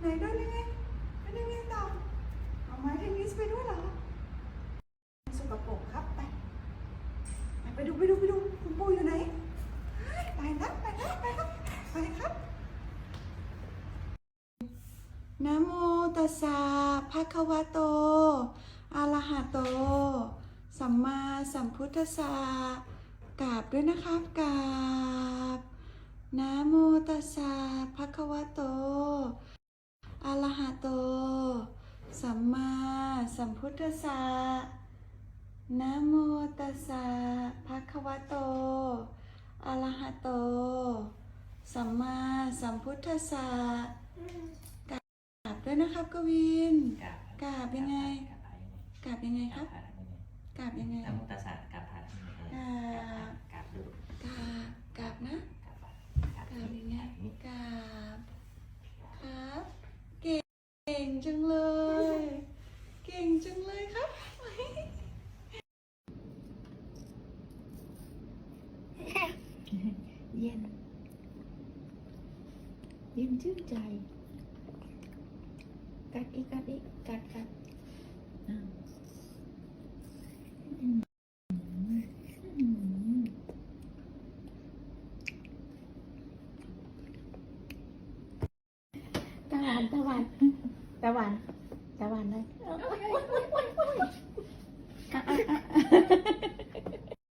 ไหนด้วยเลยไงเป็นยังไงต่อเอาไม้เทนนิสไปด้วยเหรอสกปรกครับไปไปดูไปดูไปดูคุณปู่อยู่ไหนไปแล้วไปแล้วไปแล้วไปครับนะโมตัสสะภะคะวะโตอะระหะโต สัมมาสัมพุทธัสสะกราบด้วยนะครับกราบนะโมตัสสะภะคะวะโต อะระหะโต สัมมาสัมพุทธัสสะนะโมตัสสะภะคะวะโตอะระหะโต สัมมาสัมพุทธัสสะกราบด้วยนะครับกวินกราบยังไงกราบยังไงครับกราบยังไงนะโมตัสสะกราบพระเออกราบดู กราบกราบนะ กราบกราบ กราบยังไง นี่ กราบครับ เก่งจังเลย เก่งจังเลยครับ เย็น เย็นชื่นใจ กัดอีกกัดอีกกัดกัดอ่าอืมอืมตะวันตะวันตะวันตะวันเลย